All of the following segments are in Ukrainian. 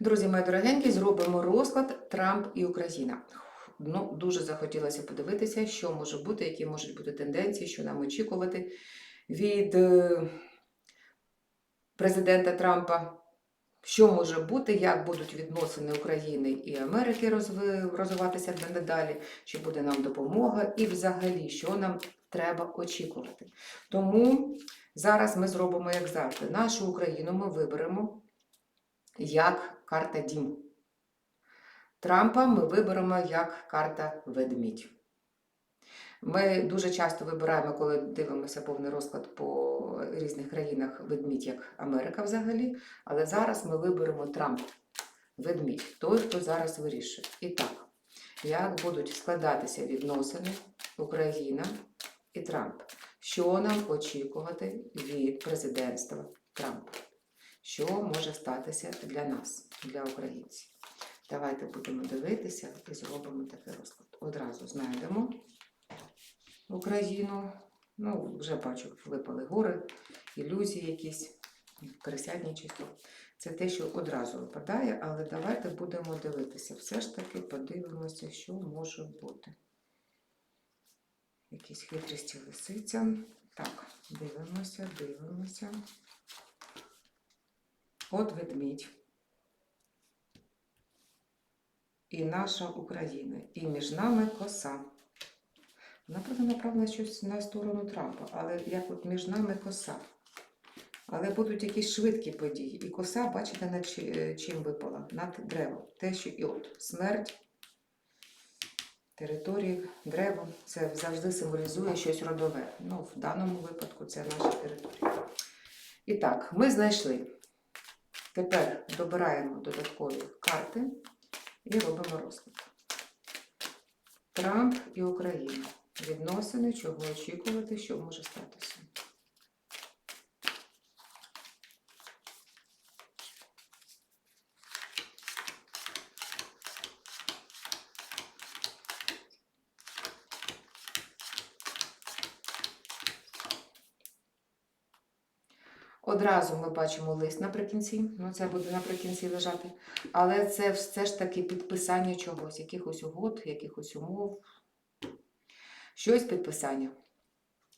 Друзі, мої дорогенькі, зробимо розклад Трамп і Україна. Ну, дуже захотілося подивитися, що може бути, які можуть бути тенденції, що нам очікувати від е, президента Трампа. Що може бути, як будуть відносини України і Америки розвиватися надалі, чи буде нам допомога, і взагалі, що нам треба очікувати. Тому зараз ми зробимо, як завжди, нашу Україну ми виберемо як карта Дім. Трампа ми виберемо як карта ведмідь. Ми дуже часто вибираємо, коли дивимося повний розклад по різних країнах ведмідь, як Америка взагалі. Але зараз ми виберемо Трамп. Ведмідь, той, хто зараз вирішує. І так, як будуть складатися відносини Україна і Трамп? Що нам очікувати від президентства Трампа? Що може статися для нас, для українців? Давайте будемо дивитися і зробимо такий розклад. Одразу знайдемо Україну. Ну, вже бачу, випали гори, ілюзії якісь, крисядничество. Це те, що одразу випадає, але давайте будемо дивитися. Все ж таки подивимося, що може бути. Якісь хитрості лисиця. Так, дивимося, дивимося. От ведмідь. І наша Україна. І між нами коса. Вона правда направила щось на сторону Трампа, але як от між нами коса. Але будуть якісь швидкі події. І коса, бачите, над е, чим випала? Над древом. Те, що і от смерть, території, древо. Це завжди символізує щось родове. Ну, в даному випадку це наша територія. І так, ми знайшли. Тепер добираємо додаткові карти і робимо розклад. Трамп і Україна. Відносини, чого очікувати, що може статися. Одразу ми бачимо лист наприкінці, ну це буде наприкінці лежати. Але це все ж таки підписання чогось, якихось угод, якихось умов, щось підписання.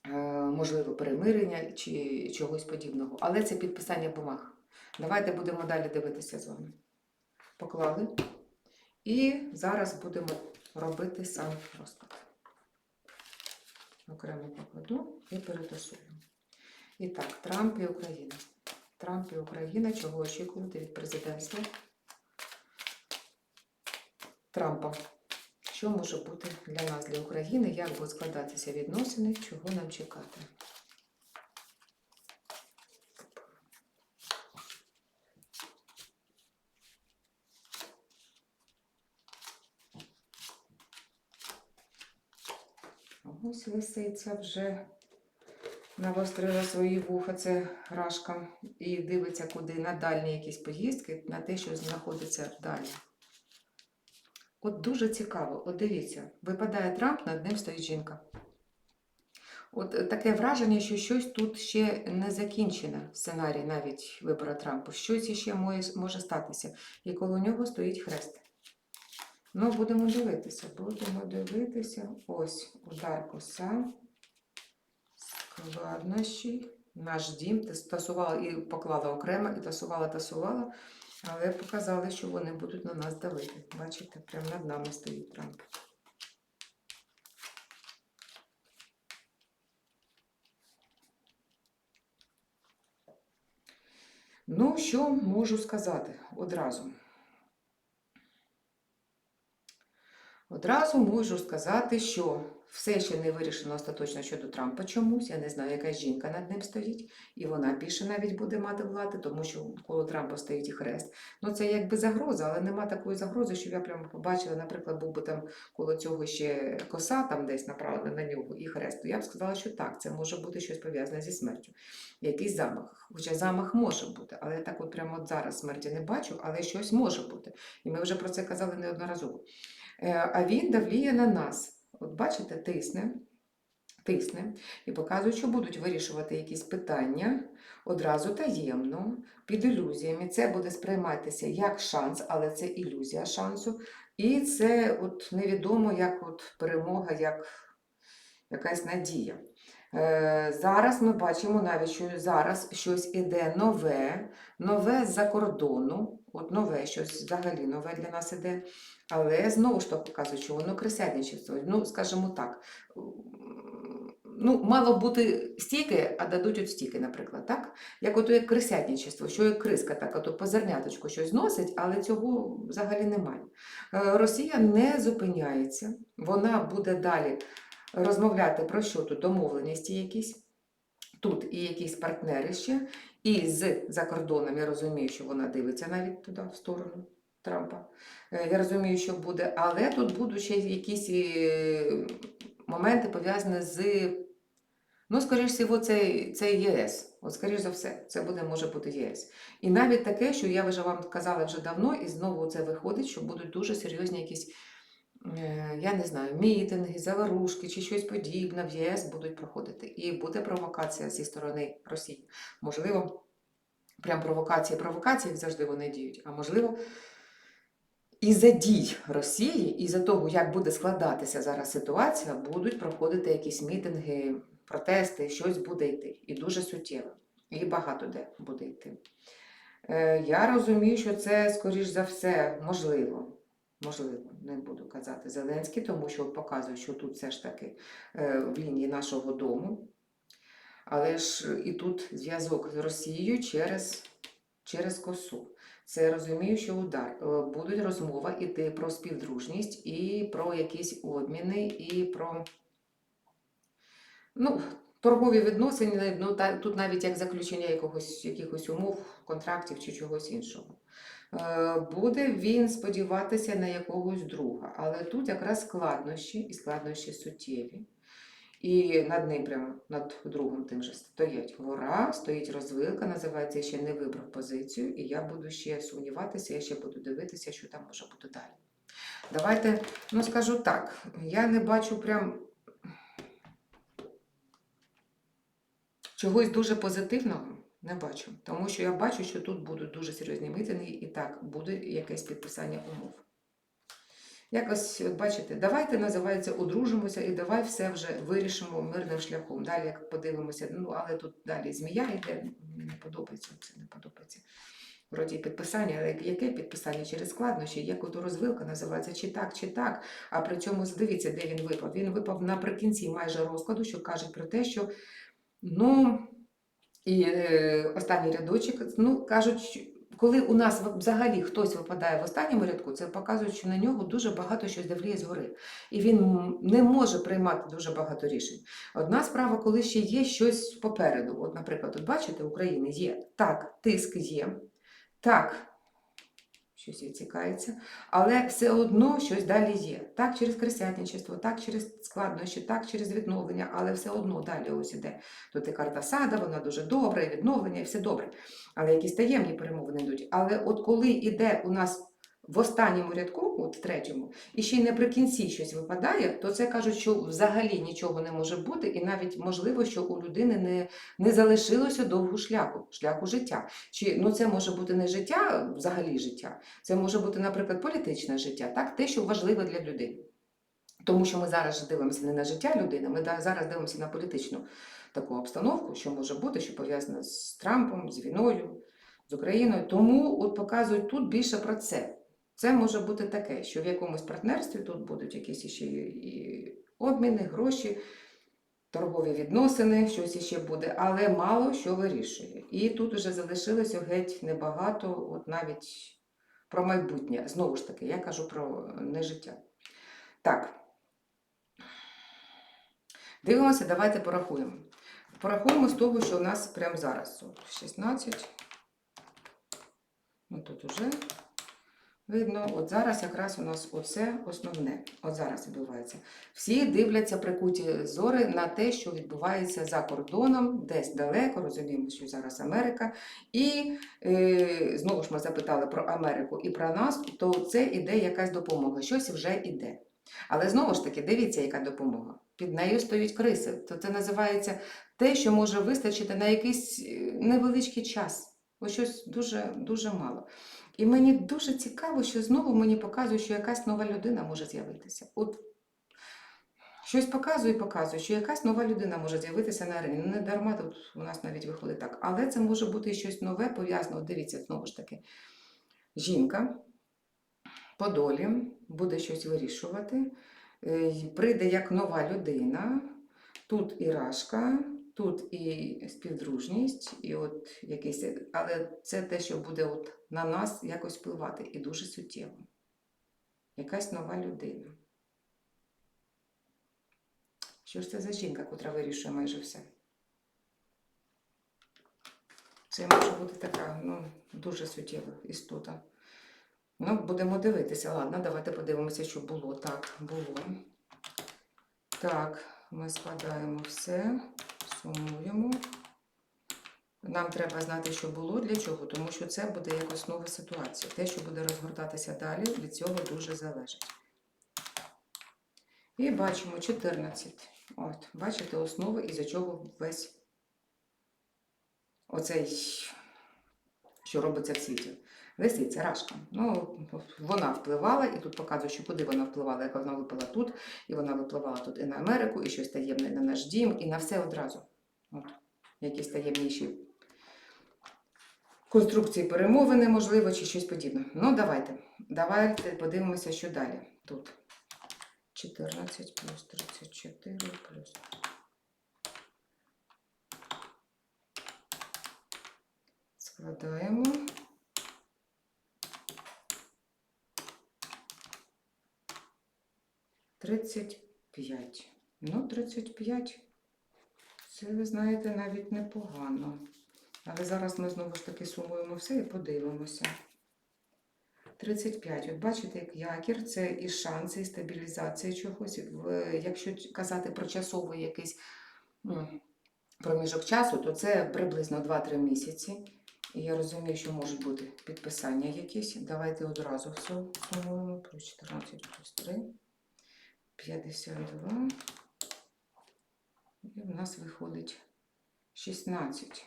Е, можливо, перемирення чи чогось подібного. Але це підписання бумаг. Давайте будемо далі дивитися з вами. Поклали. І зараз будемо робити сам розклад. Окремо покладу і перетасую. І так, Трамп і Україна. Трамп і Україна. Чого очікувати від президентства Трампа? Що може бути для нас, для України? Як будуть складатися відносини? Чого нам чекати? Ось лисиця вже навострила свої вуха, це рашка, і дивиться куди на дальні якісь поїздки, на те, що знаходиться далі. От дуже цікаво, от дивіться, випадає Трамп, над ним стоїть жінка. От таке враження, що щось тут ще не закінчено, сценарій навіть вибору Трампу. Щось може, може статися. І коло нього стоїть хрест. Ну, будемо дивитися, будемо дивитися. Ось удар коса складнощі. Наш дім тасувала і поклала окремо, і тасувала, тасувала, але показали, що вони будуть на нас давити. Бачите, прямо над нами стоїть Трамп. Ну, що можу сказати одразу? Одразу можу сказати, що все ще не вирішено остаточно щодо Трампа чомусь. Я не знаю, яка жінка над ним стоїть, і вона більше навіть буде мати влади, тому що коло Трампа стоїть і хрест. Ну це якби загроза, але нема такої загрози, щоб я прямо побачила, наприклад, був би там коло цього ще коса там десь направлена на нього і хрест. То я б сказала, що так, це може бути щось пов'язане зі смертю. Якийсь замах. Хоча замах може бути, але я так от прямо от зараз смерті не бачу, але щось може бути. І ми вже про це казали неодноразово. Е, А він давліє на нас. От бачите, тисне. тисне і показує, що будуть вирішувати якісь питання одразу таємно, під ілюзіями. Це буде сприйматися як шанс, але це ілюзія шансу. І це от невідомо як от перемога, як якась надія. Е, Зараз ми бачимо навіть, що зараз щось іде нове, нове з-за кордону, от нове щось взагалі нове для нас іде. Але знову ж таки що воно крисядничество. Ну, скажімо так, ну, мало бути стільки, а дадуть от стільки, наприклад, так? Як ото як крисядничество, що як криска, так, ото по зерняточку щось носить, але цього взагалі немає. Е, Росія не зупиняється, вона буде далі розмовляти про що тут домовленості якісь. Тут і якісь партнери ще, і з за кордоном я розумію, що вона дивиться навіть туди, в сторону Трампа. Е, Я розумію, що буде, але тут будуть ще якісь е, моменти пов'язані з, ну, скоріш всього, це, це ЄС. От, скоріш за все, це буде, може бути ЄС. І навіть таке, що я вже вам казала вже давно, і знову це виходить, що будуть дуже серйозні якісь я не знаю, мітинги, заварушки чи щось подібне в ЄС будуть проходити. І буде провокація зі сторони Росії. Можливо, прям провокації, провокації, завжди вони діють, а можливо, із-за дій Росії, із-за того, як буде складатися зараз ситуація, будуть проходити якісь мітинги, протести, щось буде йти. І дуже суттєво. І багато де буде йти. Е, Я розумію, що це, скоріш за все, можливо. Можливо, не буду казати Зеленський, тому що показує, що тут все ж таки е, в лінії нашого дому. Але ж і тут зв'язок з Росією через, через косу. Це розумію, що удар. Е, Будуть розмова іти про співдружність і про якісь обміни, і про ну, торгові відносини. Ну, та, тут навіть як заключення якогось, якихось умов, контрактів чи чогось іншого. Е, Буде він сподіватися на якогось друга, але тут якраз складнощі і складнощі суттєві. І над ним, прямо над другом тим же стоять гора, стоїть розвилка, називається «Я ще не вибрав позицію, і я буду ще сумніватися, я ще буду дивитися, що там може бути далі. Давайте, ну скажу так, я не бачу прям чогось дуже позитивного. Не бачу, тому що я бачу, що тут будуть дуже серйозні митинги, і так буде якесь підписання умов. Якось, от бачите, давайте називається одружимося і давай все вже вирішимо мирним шляхом. Далі, як подивимося, ну але тут далі змія йде, не подобається, це не подобається. Вроді підписання, але яке підписання через складнощі, як от розвилка називається, чи так, чи так. А при цьому дивіться, де він випав. Він випав наприкінці майже розкладу, що кажуть про те, що ну. І е, останній рядочок, ну кажуть, коли у нас взагалі хтось випадає в останньому рядку, це показує, що на нього дуже багато щось давліє згори. І він не може приймати дуже багато рішень. Одна справа, коли ще є щось попереду. От, наприклад, от бачите, України є так, тиск є, так, щось відсікається, але все одно щось далі є. Так через кресятничество, так через складнощі, так через відновлення, але все одно далі ось іде. Тут і карта сада, вона дуже добра, і відновлення, і все добре. Але якісь таємні перемовини йдуть. Але от коли йде у нас в останньому рядку, в третьому, і ще й наприкінці щось випадає, то це кажуть, що взагалі нічого не може бути, і навіть можливо, що у людини не, не залишилося довго шляху, шляху життя. Чи ну це може бути не життя, взагалі життя, це може бути, наприклад, політичне життя, так, те, що важливе для людини. Тому що ми зараз дивимося не на життя людини, ми зараз дивимося на політичну таку обстановку, що може бути, що пов'язана з Трампом, з війною, з Україною. Тому от показують тут більше про це. Це може бути таке, що в якомусь партнерстві тут будуть якісь іще і обміни, гроші, торгові відносини, щось іще буде, але мало що вирішує. І тут вже залишилося геть небагато, от навіть про майбутнє. Знову ж таки, я кажу про не життя. Так. Дивимося, давайте порахуємо. Порахуємо з того, що у нас прямо зараз. 16. Ну тут уже видно. От зараз якраз у нас оце основне. От зараз відбувається. Всі дивляться прикуті зори на те, що відбувається за кордоном, десь далеко, розуміємо, що зараз Америка. І е, знову ж ми запитали про Америку і про нас, то це іде якась допомога, щось вже іде. Але знову ж таки, дивіться, яка допомога. Під нею стоять криси. То це називається те, що може вистачити на якийсь е, невеличкий час. Ось щось дуже, дуже мало. І мені дуже цікаво, що знову мені показує, що якась нова людина може з'явитися. От щось показує і показує, що якась нова людина може з'явитися на арені. Ну, не дарма тут у нас навіть виходить так. Але це може бути щось нове пов'язане. Дивіться, знову ж таки, жінка по долі буде щось вирішувати, е, прийде як нова людина. Тут і рашка, тут і співдружність, і от якийсь, але це те, що буде от на нас якось впливати, і дуже суттєво. Якась нова людина. Що ж це за жінка, котра вирішує майже все? Це може бути така ну, дуже суттєва істота. Ну, будемо дивитися. Ладно, давайте подивимося, що було. Так, було. Так, ми складаємо все, сумуємо. Нам треба знати, що було, для чого, тому що це буде як основа ситуації. Те, що буде розгортатися далі, від цього дуже залежить. І бачимо 14. От, бачите, основи, із-за чого весь оцей, що робиться в світі. Лисиця, рашка. Ну, вона впливала, і тут показує, що куди вона впливала, як вона випала тут, і вона випливала тут і на Америку, і щось таємне на наш дім, і на все одразу. От, якісь таємніші конструкції перемовини, можливо, чи щось подібне. Ну, давайте. Давайте подивимося, що далі. Тут 14 плюс 34 плюс. Складаємо. Тридцять п'ять. Ну, 35. Це, ви знаєте, навіть непогано. Але зараз ми знову ж таки сумуємо все і подивимося. 35. От бачите, як якір, це і шанси, і стабілізація чогось. Якщо казати про часовий якийсь проміжок часу, то це приблизно 2-3 місяці. І я розумію, що можуть бути підписання якісь. Давайте одразу все сумуємо. Плюс 14 плюс 3. 52. І в нас виходить 16.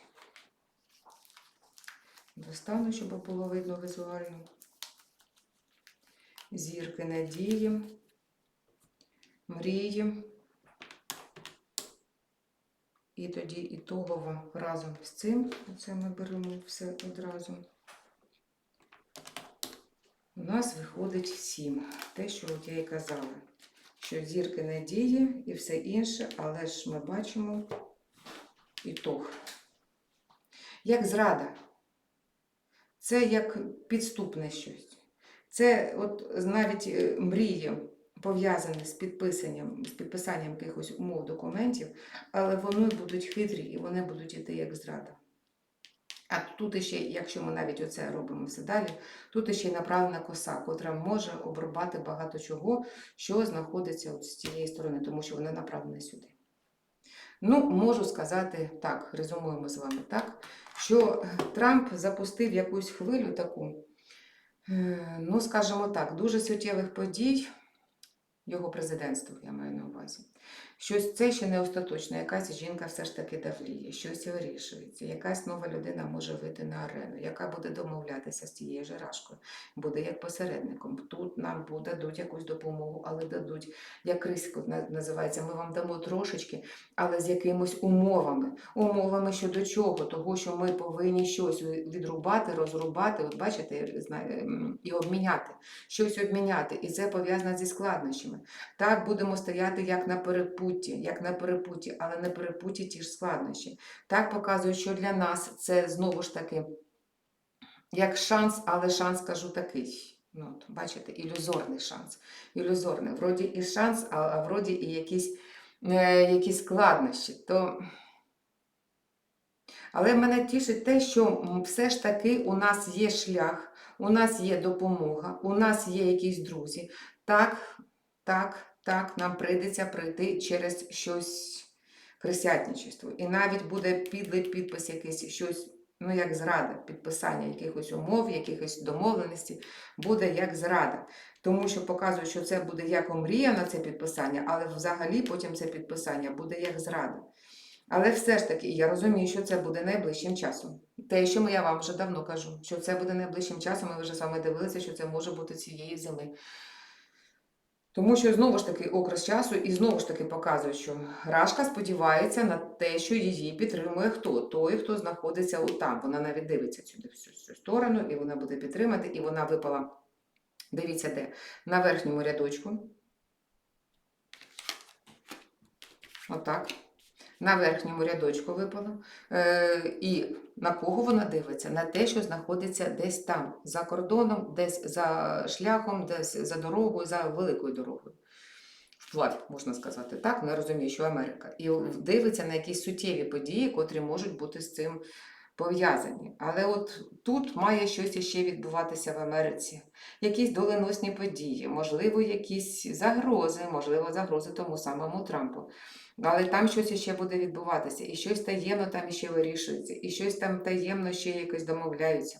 Достану, щоб було видно візуально. Зірки надії, мрії. І тоді ітогово разом з цим, це ми беремо все одразу. У нас виходить 7. Те, що от я і казала, що зірки надії і все інше, але ж ми бачимо ітог. Як зрада. Це як підступне щось. Це от навіть е, мрії пов'язані з підписанням, з підписанням якихось умов документів, але вони будуть хитрі і вони будуть йти як зрада. А тут ще, якщо ми навіть оце робимо все далі, тут ще й направлена коса, котра може обрубати багато чого, що знаходиться от з цієї сторони, тому що вона направлена сюди. Ну, можу сказати так, резюмуємо з вами так, що Трамп запустив якусь хвилю таку, е, ну, скажімо так, дуже суттєвих подій його президентства, я маю на увазі. Щось це ще не остаточно, якась жінка все ж таки давліє, щось вирішується, якась нова людина може вийти на арену, яка буде домовлятися з цією жерашкою, буде як посередником. Тут нам дадуть якусь допомогу, але дадуть, як Крисько називається, ми вам дамо трошечки, але з якимись умовами. Умовами щодо чого? Того, що ми повинні щось відрубати, розрубати, от бачите, і обміняти, щось обміняти. І це пов'язано зі складнощами. Так будемо стояти як на перепутті, як на перепутті, але на перепутті ті ж складнощі. Так показує, що для нас це знову ж таки як шанс, але шанс кажу такий. Ну, от, бачите, ілюзорний шанс. Ілюзорний. Вроді і шанс, а, а вроді і якісь, е, якісь складнощі. То... Але мене тішить те, що все ж таки у нас є шлях, у нас є допомога, у нас є якісь друзі. Так, так, так, нам прийдеться пройти через щось хрестятничество. І навіть буде підлий підпис якийсь, щось Ну, як зрада, підписання якихось умов, якихось домовленостей буде як зрада. Тому що показують, що це буде як омріяно це підписання, але взагалі потім це підписання буде як зрада. Але все ж таки, я розумію, що це буде найближчим часом. Те, що я вам вже давно кажу, що це буде найближчим часом, ми вже саме дивилися, що це може бути цієї зими. Тому що знову ж таки окрас часу і знову ж таки показує, що Рашка сподівається на те, що її підтримує хто? Той, хто знаходиться там. Вона навіть дивиться сюди всю цю сторону, і вона буде підтримати, і вона випала. Дивіться, де? На верхньому рядочку. Отак. На верхньому рядочку випало. Е, і на кого вона дивиться? На те, що знаходиться десь там, за кордоном, десь за шляхом, десь за дорогою, за великою дорогою. Вплавь, можна сказати, так? Не розумію, що Америка. І дивиться на якісь суттєві події, котрі можуть бути з цим пов'язані. Але от тут має щось іще відбуватися в Америці. Якісь доленосні події, можливо, якісь загрози, можливо, загрози тому самому Трампу. Але там щось іще буде відбуватися, і щось таємно там іще вирішується, і щось там таємно ще якось домовляються.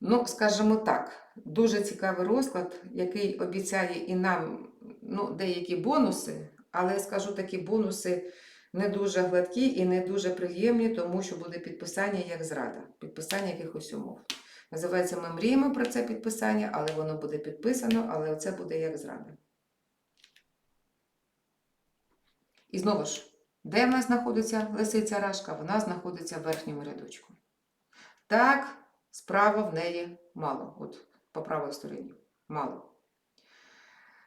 Ну, скажімо так, дуже цікавий розклад, який обіцяє і нам ну, деякі бонуси, але скажу такі бонуси не дуже гладкі і не дуже приємні, тому що буде підписання як зрада, підписання якихось умов. Називається, ми мріємо про це підписання, але воно буде підписано, але це буде як зрада. І знову ж, де в нас знаходиться лисиця рашка? Вона знаходиться в верхньому рядочку. Так, справа в неї мало, от по правій стороні. Мало.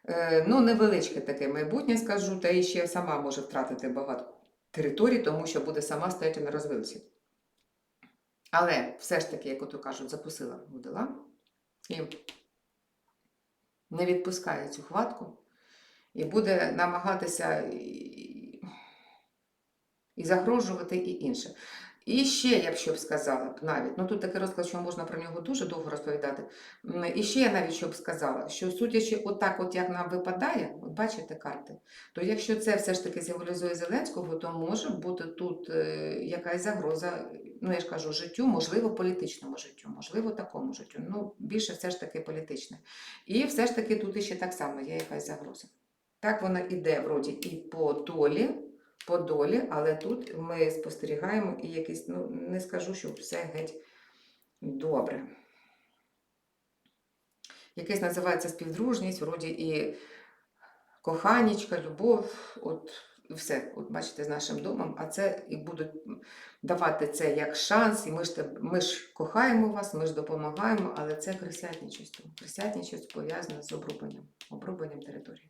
Е, ну, невеличке таке майбутнє, скажу, та і ще сама може втратити багато територій, тому що буде сама стояти на розвилці. Але все ж таки, як ото кажуть, запустила в дела і не відпускає цю хватку і буде намагатися і, загрожувати і інше. І ще, я б що б сказала б навіть, ну тут такий розклад, що можна про нього дуже довго розповідати. І ще я навіть що б сказала, що судячи отак, от як нам випадає, от бачите карти, то якщо це все ж таки символізує Зеленського, то може бути тут е, якась загроза, ну я ж кажу, життю, можливо, політичному життю, можливо, такому життю. Ну, більше все ж таки політичне. І все ж таки тут іще так само є якась загроза. Так вона іде вроді і по долі, по долі, але тут ми спостерігаємо і якийсь, ну не скажу, що все геть добре. Якесь називається співдружність, вроді і коханічка, любов, от все, от бачите, з нашим домом, а це і будуть давати це як шанс, і ми ж, ми ж кохаємо вас, ми ж допомагаємо, але це хресятничество. Хресятничество пов'язане з обрубанням, обрубанням території.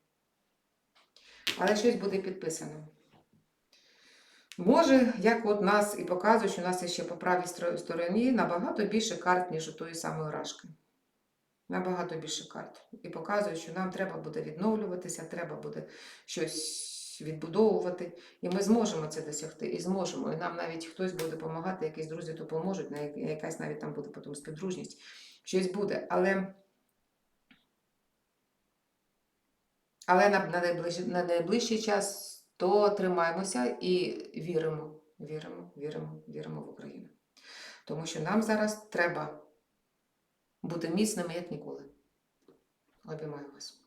Але щось буде підписано. Може, як от нас і показує, що у нас є ще по правій стороні набагато більше карт, ніж у тої самої рашки. Набагато більше карт. І показує, що нам треба буде відновлюватися, треба буде щось відбудовувати. І ми зможемо це досягти, і зможемо. І нам навіть хтось буде допомагати, якісь друзі допоможуть, якась навіть там буде потім співдружність. Щось буде. Але, але на, на, найближчий, на найближчий час то тримаємося і віримо, віримо, віримо, віримо в Україну. Тому що нам зараз треба бути міцними, як ніколи. Обіймаю вас.